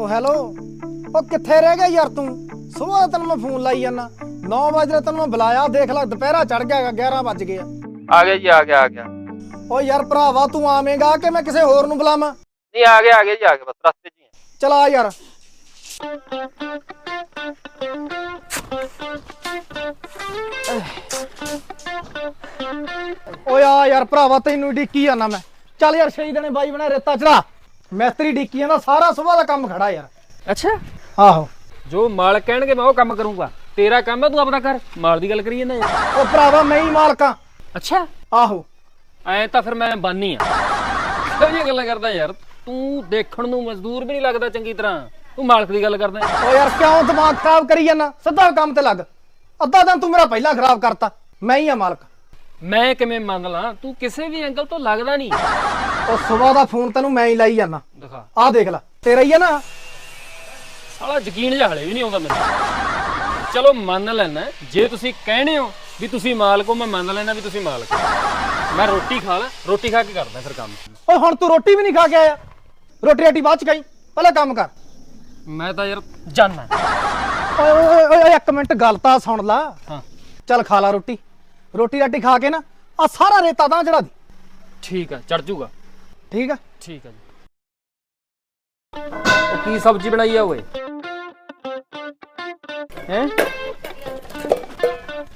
ਉਹ ਹੈਲੋ ਉਹ ਕਿੱਥੇ ਰਹਿ ਗਿਆ ਯਾਰ ਤੂੰ? ਸਵੇਰ ਤੈਨੂੰ ਮੈਂ ਫੋਨ ਲਾਈ ਜਾਂਦਾ। 9 ਵਜੇ ਤੈਨੂੰ ਮੈਂ ਬੁਲਾਇਆ ਦੇਖ ਲੈ ਦੁਪਹਿਰਾ ਚੜ ਗਿਆ ਹੈਗਾ, 11 ਵੱਜ ਗਏ ਆ। ਆ ਗਿਆ ਜੀ ਆ ਗਿਆ ਆ ਗਿਆ। ਓ ਯਾਰ ਭਰਾਵਾ ਤੂੰ ਆਵੇਂਗਾ ਕਿ ਮੈਂ ਕਿਸੇ ਹੋਰ ਨੂੰ ਬੁਲਾਵਾਂ? ਨਹੀਂ ਆ ਗਿਆ ਆ ਗਿਆ ਜੀ ਆ ਗਿਆ ਬਸ ਰਸਤੇ 'ਚ ਹੀ ਹਾਂ। ਚਲਾ ਯਾਰ। ਓਏ ਆ ਯਾਰ ਭਰਾਵਾ ਤੈਨੂੰ ਡਿੱਕੀ ਜਾਣਾ ਮੈਂ। ਚੱਲ ਯਾਰ ਸ਼ਹੀਦ ਨੇ ਬਾਈ ਬਣਾ ਰੇਤਾ ਚੜਾ ਮਿਸਤਰੀ ਡਿੱਕੀ ਜਾਂਦਾ ਸਾਰਾ ਸਵੇਰ ਦਾ ਕੰਮ ਖੜਾ ਯਾਰ। ਅੱਛਾ। ਆਹੋ। ਜੋ ਮਾਲਕ ਕਹਿਣਗੇ ਮੈਂ ਉਹ ਕੰਮ ਕਰੂੰਗਾ। ਤੇਰਾ ਕੰਮ ਹੈ ਤੂੰ ਆਪਣਾ ਕਰ। ਮਾਲ ਦੀ ਗੱਲ ਕਰੀ ਜਾਂਦਾ ਯਾਰ। ਉਹ ਭਰਾਵਾ ਮੈਂ ਹੀ ਮਾਲਕਾਂ। ਅੱਛਾ। ਆਹੋ। ਐ ਤਾਂ ਫਿਰ ਮੈਂ ਬਾਨੀ ਆ। ਕਿਹੋ ਗੱਲਾਂ ਕਰਦਾ ਯਾਰ? ਤੂੰ ਦੇਖਣ ਨੂੰ ਮਜ਼ਦੂਰ ਵੀ ਨਹੀਂ ਲੱਗਦਾ ਚੰਗੀ ਤਰ੍ਹਾਂ। ਤੂੰ ਮਾਲਕ ਦੀ ਗੱਲ ਕਰਦਾ। ਓ ਯਾਰ ਕਿਉਂ ਦਿਮਾਗ ਖਰਾਬ ਕਰੀ ਜਾਂਦਾ? ਸਿੱਧਾ ਕੰਮ ਤੇ ਲੱਗ। ਅੱਧਾ ਦਿਨ ਤੂੰ ਮੇਰਾ ਪਹਿਲਾਂ ਖਰਾਬ ਕਰਤਾ। ਮੈਂ ਹੀ ਆ ਮਾਲਕ। ਮੈਂ ਕਿਵੇਂ ਮੰਨ ਲਾਂ? ਤੂੰ ਕਿਸੇ ਵੀ ਐਂਗਲ ਤੋਂ ਲੱਗਦਾ ਨਹੀਂ। ਉਹ ਸਵੇਰ ਦਾ ਫੋਨ ਤੈਨੂੰ ਮੈਂ ਹੀ ਲਾਈ ਜਾਂਦਾ। ਦਿਖਾ। ਆਹ ਦੇਖ ਲੈ ਤੇਰਾ ਹੀ ਆ ਨਾ। ਸਾਲਾ ਯਕੀਨ ਜਿਹਾ ਹਲੇ ਵੀ ਨਹੀਂ ਆਉਂਦਾ ਮੈਨੂੰ। ਚਲੋ ਮੰਨ ਲੈਣਾ ਜੇ ਤੁਸੀਂ ਕਹਿੰਦੇ ਹੋ ਵੀ ਤੁਸੀਂ ਮਾਲਕ ਹੋ ਮੈਂ ਮੰਨ ਲੈਣਾ ਵੀ ਤੁਸੀਂ ਮਾਲਕ ਹੋ। ਮੈਂ ਰੋਟੀ ਖਾ ਲਾਂ ਰੋਟੀ ਖਾ ਕੇ ਕਰਦਾ ਫਿਰ ਕੰਮ। ਓਏ ਹੁਣ ਤੂੰ ਰੋਟੀ ਵੀ ਨਹੀਂ ਖਾ ਕੇ ਆਇਆ। ਰੋਟੀ ਰਾਟੀ ਬਾਅਦ ਚ ਖਾਈ। ਪਹਿਲਾਂ ਕੰਮ ਕਰ। ਮੈਂ ਤਾਂ ਯਾਰ ਜਾਨਾ ਓਏ ਓਏ ਓਏ ਓਏ ਇੱਕ ਮਿੰਟ ਗੱਲ ਤਾਂ ਸੁਣ ਲਾ। ਹਾਂ। ਚੱਲ ਖਾ ਲਾ ਰੋਟੀ। ਰੋਟੀ ਰਾਟੀ ਖਾ ਕੇ ਨਾ ਆ ਸਾਰਾ ਰੇਤਾ ਤਾਂ ਦੀ। ਠੀਕ ਆ ਚੜ ਜੂਗਾ। ਠੀਕ ਆ? ਠੀਕ ਆ ਜੀ। ਉਹ ਕੀ ਸਬਜ਼ੀ ਬਣਾਈ ਆ ਓਏ? ਹੈ?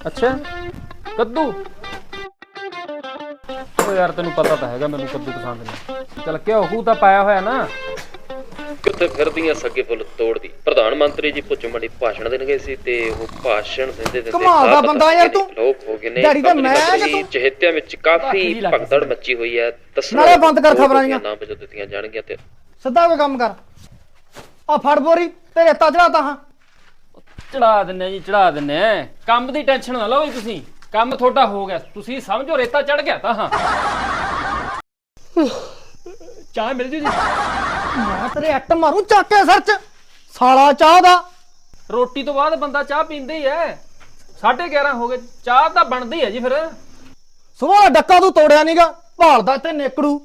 ਅੱਛਾ। ਕੱਦੂ? ਓ ਯਾਰ ਤੈਨੂੰ ਪਤਾ ਤਾਂ ਹੈਗਾ ਮੈਨੂੰ ਕੱਦੂ ਪਸੰਦ ਨਹੀਂ। ਚਲ ਘਿਓ ਹੂ ਤਾਂ ਪਾਇਆ ਹੋਇਆ ਨਾ। ਕਿੱਥੇ ਫਿਰਦੀਆਂ ਸੱਗੇ ਫੁੱਲ ਤੋੜਦੀ। ਪ੍ਰਧਾਨ ਮੰਤਰੀ ਜੀ ਪੁੱਛਮਣੀ ਭਾਸ਼ਣ ਦੇਣ ਗਏ ਸੀ ਤੇ ਉਹ ਭਾਸ਼ਣ ਦਿੰਦੇ ਦਿੰਦੇ ਕਮਾਲ ਦਾ ਬੰਦਾ ਯਾਰ ਤੂੰ। ਲੋਕ ਹੋ ਗਏ ਨੇ ਦਿਹਾੜੀ ਤਾਂ ਮੈਂ ਤੂੰ? ਚਹੇਤਿਆਂ ਵਿੱਚ ਕਾਫੀ ਭਗਦੜ ਮੱਚੀ ਹੋਈ ਹੈ ਦੱਸਣਾ ਨਾਲੇ ਬੰਦ ਕਰ ਖਬਰਾਂ ਦੀਆਂ। ਨਾਮ ਵਜੋਂ ਦਿੱਤੀਆਂ ਜਾਣਗੀਆਂ ਤੇ ਸਿੱਧਾ ਕੋਈ ਕੰਮ ਕਰ। ਆ ਫੜ ਬੋਰੀ ਤੇ ਰੇਤਾ ਚੜਾਤਾ ਹਾਂ। ਚੜਾ ਦਿੰਨੇ ਜੀ ਚੜਾ ਦਿੰਨੇ ਕੰਮ ਦੀ ਟੈਨਸ਼ਨ ਨਾ ਲਓ ਜੀ ਤੁਸੀਂ। ਕੰਮ ਤੁਹਾਡਾ ਹੋ ਗਿਆ। ਤੁਸੀਂ ਸਮਝੋ ਰੇਤਾ ਚੜ ਗਿਆ ਤਾਂ ਹਾਂ। ਚਾਹ ਮਿਲ ਜੂ ਜੀ? ਮੈਂ ਤੇਰੇ ਐਟ ਮਾਰੂ ਚੱਕ ਸਰ ਚ। ਸਾਲਾ ਚਾਹ ਦਾ। ਰੋਟੀ ਤੋਂ ਬਾਅਦ ਬੰਦਾ ਚਾਹ ਪੀਂਦਾ ਹੀ ਐ। 11:30 ਹੋ ਗਏ ਚਾਹ ਤਾਂ ਬਣਦੀ ਹੈ ਜੀ ਫਿਰ। ਦਾ ਡੱਕਾ ਤੂੰ ਤੋੜਿਆ ਨੀਗਾ ਭਾਲਦਾ ਤੇ ਨੇਕੜੂ।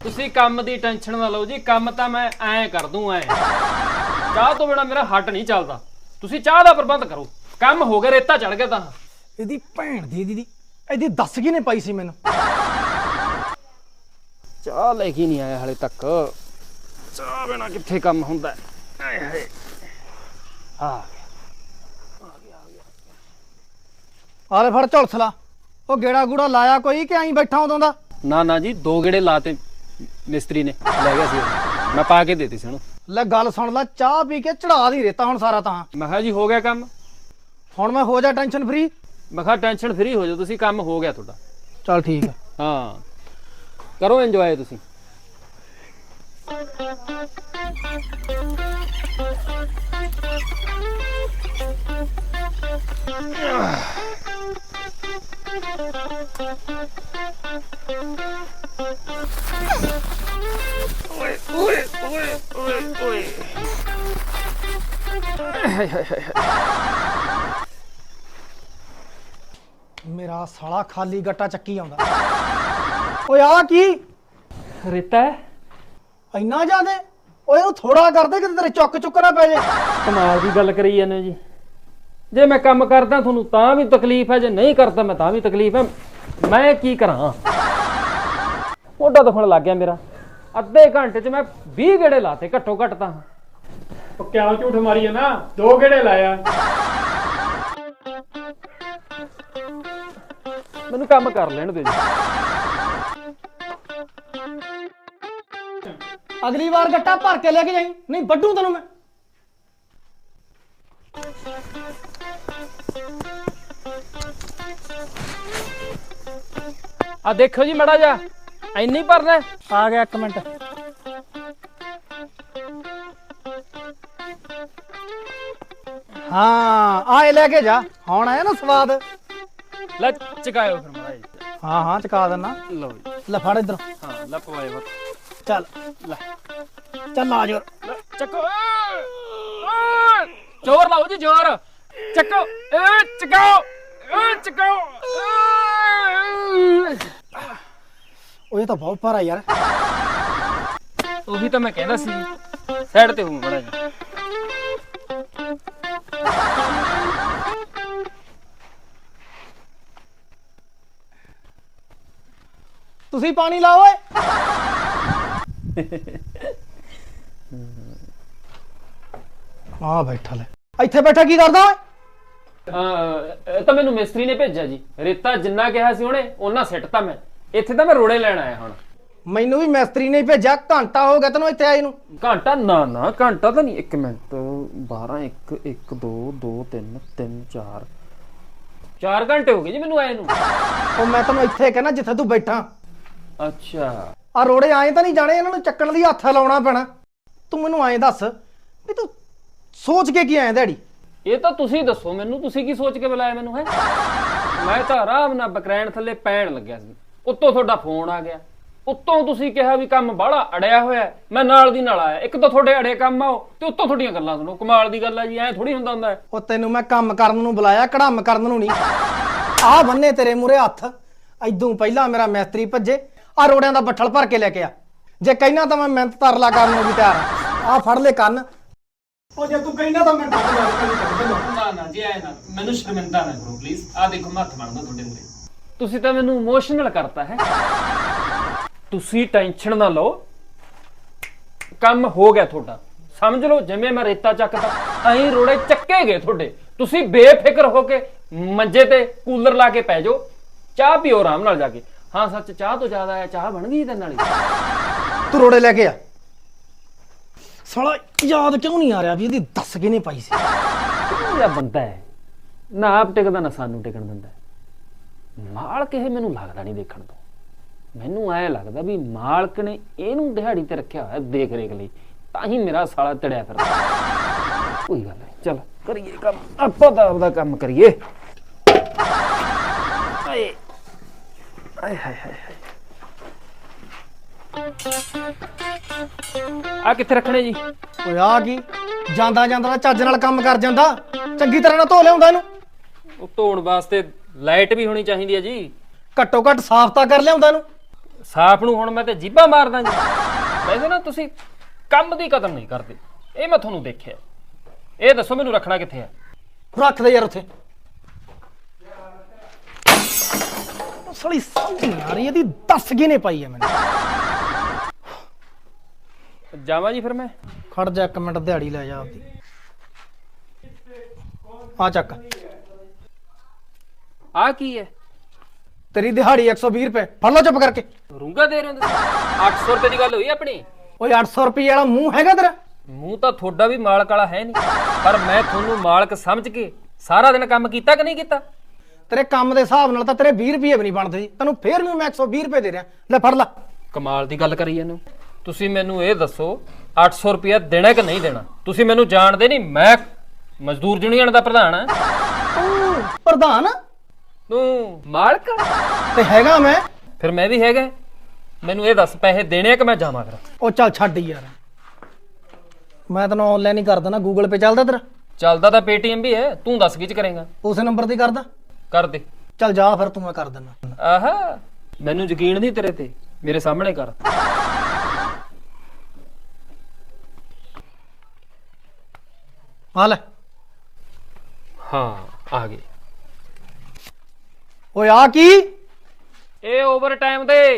ਤੁਸੀਂ ਕੰਮ ਦੀ ਟੈਨਸ਼ਨ ਨਾ ਲਓ ਜੀ ਕੰਮ ਤਾਂ ਮੈਂ ਐਂ ਕਰ ਦੂੰ ਐਂ। ਚਾਹ ਤੋਂ ਬਿਨਾ ਮੇਰਾ ਹੱਟ ਨਹੀਂ ਚੱਲਦਾ। ਤੁਸੀਂ ਚਾਹ ਦਾ ਪ੍ਰਬੰਧ ਕਰੋ। ਕੰਮ ਹੋ ਗਿਆ ਰੇਤਾ ਚੜ ਗਿਆ ਤਾਂ। ਇਹਦੀ ਭੈਣ ਦੀ ਦੀਦੀ ਇਹਦੀ ਦੱਸ ਕੀ ਨੇ ਪਾਈ ਸੀ ਮੈਨੂੰ? ਚਾਹ ਲੈ ਕੇ ਨਹੀਂ ਆਇਆ ਹਲੇ ਤੱਕ। ਚਾਹ ਬਿਨਾ ਕਿੱਥੇ ਕੰਮ ਹੁੰਦਾ? ਆਏ ਹਾਏ। ਆ ਆਲੇ ਫੜ ਝੁਲਸਲਾ। ਉਹ ਗੇੜਾ ਗੂੜਾ ਲਾਇਆ ਕੋਈ ਕਿ ਐਂ ਬੈਠਾ ਉਦੋਂ ਦਾ? ਨਾ ਨਾ ਜੀ ਦੋ ਗੇੜੇ ਲਾਤੇ ਮਿਸਤਰੀ ਨੇ। ਲੈ ਗਿਆ ਸੀ ਉਹ। ਮੈਂ ਪਾ ਕੇ ਦੇਤੀ ਸੀ ਉਹਨੂੰ। ਲੈ ਗੱਲ ਸੁਣ ਲੈ ਚਾਹ ਪੀ ਕੇ ਚੜਾ ਦੀ ਰੇਤਾ ਹੁਣ ਸਾਰਾ ਤਾਂ। ਮੈਂ ਕਿਹਾ ਜੀ ਹੋ ਗਿਆ ਕੰਮ? ਹੁਣ ਮੈਂ ਹੋ ਜਾ ਟੈਨਸ਼ਨ ਫਰੀ ਮੈਂ ਕਿਹਾ ਟੈਨਸ਼ਨ ਫਰੀ ਹੋ ਜਾਓ ਤੁਸੀਂ ਕੰਮ ਹੋ ਗਿਆ ਤੁਹਾਡਾ। ਚੱਲ ਠੀਕ ਆ। ਹਾਂ। ਕਰੋ ਇੰਜੋਏ ਤੁਸੀਂ। ਮੇਰਾ ਸਾਲਾ ਖਾਲੀ ਗੱਟਾ ਚੱਕੀ ਆਉਂਦਾ। ਓਏ ਆ ਕੀ? ਰੇਤਾ। ਇੰਨਾ ਜ਼ਿਆਦੇ? ਓਏ ਉਹ ਥੋੜਾ ਕਰਦੇ ਕਿ ਤੇਰੇ ਚੁੱਕ ਚੁੱਕ ਨਾ ਪੈ ਜੇ। ਕਮਾਲ ਦੀ ਗੱਲ ਕਰੀ ਜਾਂਦੇ ਜੀ। ਜੇ ਮੈਂ ਕੰਮ ਕਰਦਾ ਤੁਹਾਨੂੰ ਤਾਂ ਵੀ ਤਕਲੀਫ ਹੈ ਜੇ ਨਹੀਂ ਕਰਦਾ ਮੈਂ ਤਾਂ ਵੀ ਤਕਲੀਫ ਹੈ। ਮੈਂ ਕੀ ਕਰਾਂ? ਮੋਢਾ ਦੁਖਣ ਲੱਗ ਗਿਆ ਮੇਰਾ। ਅੱਧੇ ਘੰਟੇ 'ਚ ਮੈਂ 20 ਗੇੜੇ ਲਾਤੇ ਘੱਟੋ ਘੱਟ ਤਾਂ। ਉਹ ਕਿਆ ਝੂਠ ਮਾਰੀ ਹੈ ਨਾ ਦੋ ਗੇੜੇ ਲਾਇਆ। ਮੈਨੂੰ ਕੰਮ ਕਰ ਲੈਣ ਦਿਓ ਜੀ। ਅਗਲੀ ਵਾਰ ਗੱਟਾ ਭਰ ਕੇ ਲੈ ਕੇ ਜਾਈ ਨਹੀਂ ਵੱਡੂ ਤੈਨੂੰ ਮੈਂ। ਆ ਦੇਖੋ ਜੀ ਮੜਾ ਜਾ ਇੰਨੀ ਭਰਨਾ? ਆ ਗਿਆ ਇੱਕ ਮਿੰਟ। ਹਾਂ ਆਏ ਲੈ ਕੇ ਜਾ ਹੁਣ ਆਇਆ ਨਾ ਸਵਾਦ। ਲੈ ਚਕਾਇਓ ਫਿਰ ਮੜਾ ਜੀ ਹਾਂ ਹਾਂ ਚਕਾ ਦਿੰਨਾ। ਲਓ ਜੀ। ਲੈ ਫੜ ਇਧਰ। ਲੈ ਪਵਾਏ ਮਤ ਚੱਲ ਲੈ। ਚੱਲ ਆ ਜਾ ਲੈ, ਚੱਕੋ। ਏ, ਏ, ਜ਼ੋਰ ਲਾਓ ਜੀ ਜ਼ੋਰ। ਚੱਕੋ। ਏ ਚਕਾਓ ਏ ਚਕਾਓ। ਉਹ ਇਹ ਤਾਂ ਬਹੁਤ ਭਾਰਾ ਯਾਰ। ਉਹੀ ਤਾਂ ਮੈਂ ਕਹਿੰਦਾ ਸੀ। ਸਾਈਡ ਤੇ ਹੋ ਬੜਾ ਜੀ ਤੁਸੀਂ ਪਾਣੀ ਲਾਓ ਓਏ। ਆ ਬੈਠਾ ਲੈ। ਇੱਥੇ ਬੈਠਾ ਕੀ ਕਰਦਾ ਓਏ? ਅਹ, ਇਹ ਤਾਂ ਮੈਨੂੰ ਮਿਸਤਰੀ ਨੇ ਭੇਜਿਆ ਜੀ। ਰੇਤਾ ਜਿੰਨਾ ਕਿਹਾ ਸੀ ਉਹਨੇ ਉਹਨਾਂ ਸਿੱਟਤਾ ਮੈਂ। ਇੱਥੇ ਤਾਂ ਮੈਂ ਰੋੜੇ ਲੈਣ ਆਇਆ ਹੁਣ। ਮੈਨੂੰ ਵੀ ਮਿਸਤਰੀ ਨੇ ਹੀ ਭੇਜਿਆ ਘੰਟਾ ਹੋ ਗਿਆ ਤੈਨੂੰ ਇੱਥੇ ਆਏ ਨੂੰ। ਘੰਟਾ? ਨਾ ਨਾ ਘੰਟਾ ਤਾਂ ਨਹੀਂ। 1 ਮਿੰਟ। 12 1 1 2 2 3 3 4 4 ਘੰਟੇ ਹੋ ਗਏ ਜੀ ਮੈਨੂੰ ਆਏ ਨੂੰ। ਉਹ ਮੈਂ ਤੈਨੂੰ ਇੱਥੇ ਕਹਿਣਾ ਜਿੱਥੇ ਤੂੰ ਬੈਠਾ। ਅੱਛਾ। ਆ ਰੋੜੇ ਆਏ ਤਾਂ ਨਹੀਂ ਜਾਣੇ ਇਹਨਾਂ ਨੂੰ ਚੱਕਣ ਲਈ ਹੱਥ ਲਾਉਣਾ ਪੈਣਾ। ਤੂੰ ਮੈਨੂੰ ਐਂ ਦੱਸ ਵੀ ਤੂੰ ਸੋਚ ਕੇ ਕੀ ਆਇਆ ਦਿਹਾੜੀ ਇਹ ਤਾਂ ਤੁਸੀਂ ਦੱਸੋ ਮੈਨੂੰ ਤੁਸੀਂ ਕੀ ਸੋਚ ਕੇ ਬੁਲਾਇਆ ਮੈਨੂੰ ਹੈ? ਮੈਂ ਤਾਂ ਆਰਾਮ ਨਾਲ ਬਕਰੈਣ ਥੱਲੇ ਪੈਣ ਲੱਗਿਆ ਸੀ। ਉੱਤੋਂ ਤੁਹਾਡਾ ਫੋਨ ਆ ਗਿਆ। ਉੱਤੋਂ ਤੁਸੀਂ ਕਿਹਾ ਵੀ ਕੰਮ ਬਾਹਲਾ ਅੜਿਆ ਹੋਇਆ। ਮੈਂ ਨਾਲ ਦੀ ਨਾਲ ਆਇਆ। ਇੱਕ ਤਾਂ ਤੁਹਾਡੇ ਅੜੇ ਕੰਮ ਆਓ ਤੇ ਉੱਤੋਂ ਤੁਹਾਡੀਆਂ ਗੱਲਾਂ ਸੁਣੋ। ਕਮਾਲ ਦੀ ਗੱਲ ਹੈ ਜੀ ਐ ਥੋੜੀ ਹੁੰਦਾ ਹੁੰਦਾ ਹੈ। ਉਹ ਤੈਨੂੰ ਮੈਂ ਕੰਮ ਕਰਨ ਨੂੰ ਬੁਲਾਇਆ ਕੜਮ ਕਰਨ ਨੂੰ ਨਹੀਂ। ਆਹ ਬੰਨੇ ਤੇਰੇ ਮੂਰੇ ਹੱਥ। ਐਦੋਂ ਪਹਿਲਾਂ ਮੇਰਾ ਮਿਸਤਰੀ ਭੱਜੇ। ਆ ਰੋੜਿਆਂ ਦਾ ਬੱਠਲ ਭਰ ਕੇ ਲੈ ਕੇ ਆ। ਜੇ ਕਹਿਣਾ ਤਾਂ ਮੈਂ ਮਿਹਨਤ ਤਰਲਾ ਕਰਨ ਨੂੰ ਵੀ ਤਿਆਰ ਆ। ਆਹ ਫੜ ਲੈ ਕੰਨ। ਉਹ ਜੇ ਤੂੰ ਕਹਿਣਾ ਤਾਂ ਮੈਂ ਡੱਬ ਨਾ ਨਾ ਜੀ ਐ ਨਾ ਮੈਨੂੰ ਸ਼ਰਮਿੰਦਾ ਨਾ ਕਰੋ ਪਲੀਜ਼ ਆ ਦੇਖੋ ਮੈਂ ਹੱਥ ਮੰਗਦਾ ਤੁਹਾਡੇ ਮੂਰੇ ਤੁਸੀਂ ਤਾਂ ਮੈਨੂੰ ਇਮੋਸ਼ਨਲ ਕਰਤਾ ਹੈ। ਤੁਸੀਂ ਟੈਨਸ਼ਨ ਨਾ ਲਓ। ਕੰਮ ਹੋ ਗਿਆ ਤੁਹਾਡਾ। ਸਮਝ ਲਓ ਜਿਵੇਂ ਮੈਂ ਰੇਤਾ ਚੱਕਦਾ ਐਂ ਰੋੜੇ ਚੱਕੇ ਗਏ ਤੁਹਾਡੇ। ਤੁਸੀਂ ਬੇਫਿਕਰ ਹੋ ਕੇ ਮੰਜੇ ਤੇ ਕੂਲਰ ਲਾ ਕੇ ਪੈ ਜਾਓ। ਚਾਹ ਪੀਓ ਆਰਾਮ ਨਾਲ ਜਾ ਕੇ। ਹਾਂ ਸੱਚ ਚਾਹ ਤੋਂ ਜ਼ਿਆਦਾ ਆ ਚਾਹ ਬਣ ਗਈ ਇਹਦੇ ਨਾਲ ਹੀ। ਤੂੰ ਰੋੜੇ ਲੈ ਕੇ ਆ। ਸਾਲਾ ਯਾਦ ਕਿਉਂ ਨਹੀਂ ਆ ਰਿਹਾ ਵੀ ਇਹਦੀ ਦੱਸ ਕੇ ਨਹੀਂ ਪਾਈ ਸੀ? ਇਹ ਬੰਦਾ ਹੈ? ਨਾ ਆਪ ਟਿਕਦਾ ਨਾ ਸਾਨੂੰ ਟਿਕਣ ਦਿੰਦਾ। ਮਾਲਕ ਇਹ ਮੈਨੂੰ ਲੱਗਦਾ ਨਹੀਂ ਦੇਖਣ ਤੋਂ। ਮੈਨੂੰ ਐ ਲੱਗਦਾ ਵੀ ਮਾਲਕ ਨੇ ਇਹਨੂੰ ਦਿਹਾੜੀ ਤੇ ਰੱਖਿਆ ਹੋਇਆ ਦੇਖ ਰੇਖ ਲਈ। ਤਾਂ ਹੀ ਮੇਰਾ ਸਾਲਾ ਤੜਿਆ ਫਿਰਦਾ। ਕੋਈ ਗੱਲ ਨਹੀਂ ਚਲ ਕਰੀਏ ਕੰਮ। ਆਪਾਂ ਤਾਂ ਆਪਦਾ ਕੰਮ ਕਰੀਏ ਆਏ ਆਏ ਹਾਏ ਹਾਏ ਹਾਏ। ਆ ਕਿੱਥੇ ਰੱਖਣੇ ਜੀ? ਓਏ ਆ ਕੀ? ਜਾਂਦਾ ਜਾਂਦਾ ਤਾਂ ਚੱਜ ਨਾਲ ਕੰਮ ਕਰ ਜਾਂਦਾ। ਚੰਗੀ ਤਰ੍ਹਾਂ ਨਾਲ ਧੋ ਲਿਆਉਂਦਾ ਇਹਨੂੰ। ਉਹ ਧੋਣ ਵਾਸਤੇ ਲਾਈਟ ਵੀ ਹੋਣੀ ਚਾਹੀਦੀ ਹੈ ਜੀ। ਘੱਟੋ ਘੱਟ ਸਾਫ਼ ਤਾਂ ਕਰ ਲਿਆਉਂਦਾ ਇਹਨੂੰ। ਸਾਫ਼ ਨੂੰ ਹੁਣ ਮੈਂ ਤੇ ਜੀਭਾਂ ਮਾਰਦਾ ਜੀ। ਵੈਸੇ ਨਾ ਤੁਸੀਂ ਕੰਮ ਦੀ ਕਦਰ ਨਹੀਂ ਕਰਦੇ। ਇਹ ਮੈਂ ਤੁਹਾਨੂੰ ਦੇਖਿਆ। ਇਹ ਦੱਸੋ ਮੈਨੂੰ ਰੱਖਣਾ ਕਿੱਥੇ ਹੈ? ਰੱਖ ਦੇ ਯਾਰ ਉੱਥੇ। ਸਾਲੀ ਸਮਝ ਨਹੀਂ ਆ ਰਹੀ ਇਹਦੀ ਦੱਸ ਕੇ ਨਹੀਂ ਪਾਈ ਹੈ ਮੈਨੂੰ? ਜਾਵਾਂ ਜੀ ਫਿਰ ਮੈਂ। ਖੜ ਜਾ ਇੱਕ ਮਿੰਟ ਦਿਹਾੜੀ ਲੈ ਜਾ ਆਪਦੀ। ਆ ਚੱਕ। ਆ ਕੀ ਹੈ? ਤੇਰੀ ਦਿਹਾੜੀ 120 ਰੁਪਏ। ਫੜ ਲਓ ਚੁੱਪ ਕਰਕੇ। ਰੂੰਗਾ ਦੇ ਰਹੇ ਹੋ ਤੁਸੀਂ? 800 ਰੁਪਏ ਦੀ ਗੱਲ ਹੋਈ ਆਪਣੀ? ਓਏ 800 ਰੁਪਏ ਵਾਲਾ ਮੂੰਹ ਹੈਗਾ ਤੇਰਾ? ਮੂੰਹ ਤਾਂ ਤੁਹਾਡਾ ਵੀ ਮਾਲਕ ਵਾਲਾ ਹੈ ਨਹੀਂ। ਪਰ ਮੈਂ ਤੁਹਾਨੂੰ ਮਾਲਕ ਸਮਝ ਕੇ ਸਾਰਾ ਦਿਨ ਕੰਮ ਕੀਤਾ ਕਿ ਨਹੀਂ ਕੀਤਾ? ਤੇਰੇ ਕੰਮ ਦੇ ਹਿਸਾਬ ਨਾਲ ਤਾਂ ਤੇਰੇ 20 ਰੁਪਏ ਵੀ ਨਹੀਂ ਬਣਦੇ। ਤੈਨੂੰ ਫੇਰ ਵੀ ਮੈਂ 120 ਰੁਪਏ ਦੇ ਰਿਹਾ। ਲੈ ਫੜ ਲੈ। ਕਮਾਲ ਦੀ ਗੱਲ ਕਰੀ ਇਹਨੂੰ। ਤੁਸੀਂ ਮੈਨੂੰ ਇਹ ਦੱਸੋ 800 ਰੁਪਇਆ ਦੇਣਾ ਕਿ ਨਹੀਂ ਦੇਣਾ? ਤੁਸੀਂ ਮੈਨੂੰ ਜਾਣਦੇ ਨਹੀਂ ਮੈਂ ਮਜ਼ਦੂਰ ਯੂਨੀਅਨ ਦਾ ਪ੍ਰਧਾਨ ਹਾਂ। ਤੂੰ ਪ੍ਰਧਾਨ? ਤੂੰ ਮਾਲਕ ਤੇ ਹੈਗਾ ਮੈਂ? ਫਿਰ ਮੈਂ ਵੀ ਹੈਗਾ। ਮੈਨੂੰ ਇਹ ਦੱਸ ਪੈਸੇ ਦੇਣੇ ਆ ਕਿ ਮੈਂ ਜਾਵਾਂ ਕਰਾਂ ਉਹ ਚੱਲ ਛੱਡ ਯਾਰ। ਮੈਂ ਤੈਨੂੰ ਆਨਲਾਈਨ ਹੀ ਕਰ ਦਿੰਦਾ ਗੂਗਲ ਪੇ ਚੱਲਦਾ ਤੇਰਾ? ਚੱਲਦਾ ਤਾਂ ਪੇਟੀਐਮ ਵੀ ਹੈ ਤੂੰ ਦੱਸ ਕਿਚ ਕਰੇਗਾ? ਉਸੇ ਨੰਬਰ ਤੇ ਕਰਦਾ। ਕਰ ਦੇ। ਚੱਲ ਜਾ ਫਿਰ ਤੂੰ ਮੈਂ ਕਰ ਦਿੰਦਾ। ਆਹਾ। ਮੈਨੂੰ ਯਕੀਨ ਨਹੀਂ ਤੇਰੇ ਤੇ। ਮੇਰੇ ਸਾਹਮਣੇ ਕਰ। ਆ ਲੈ। ਹਾਂ ਆ ਗਏ। ਓਏ ਆ ਕੀ? ਇਹ ਓਵਰ ਟਾਈਮ ਦੇ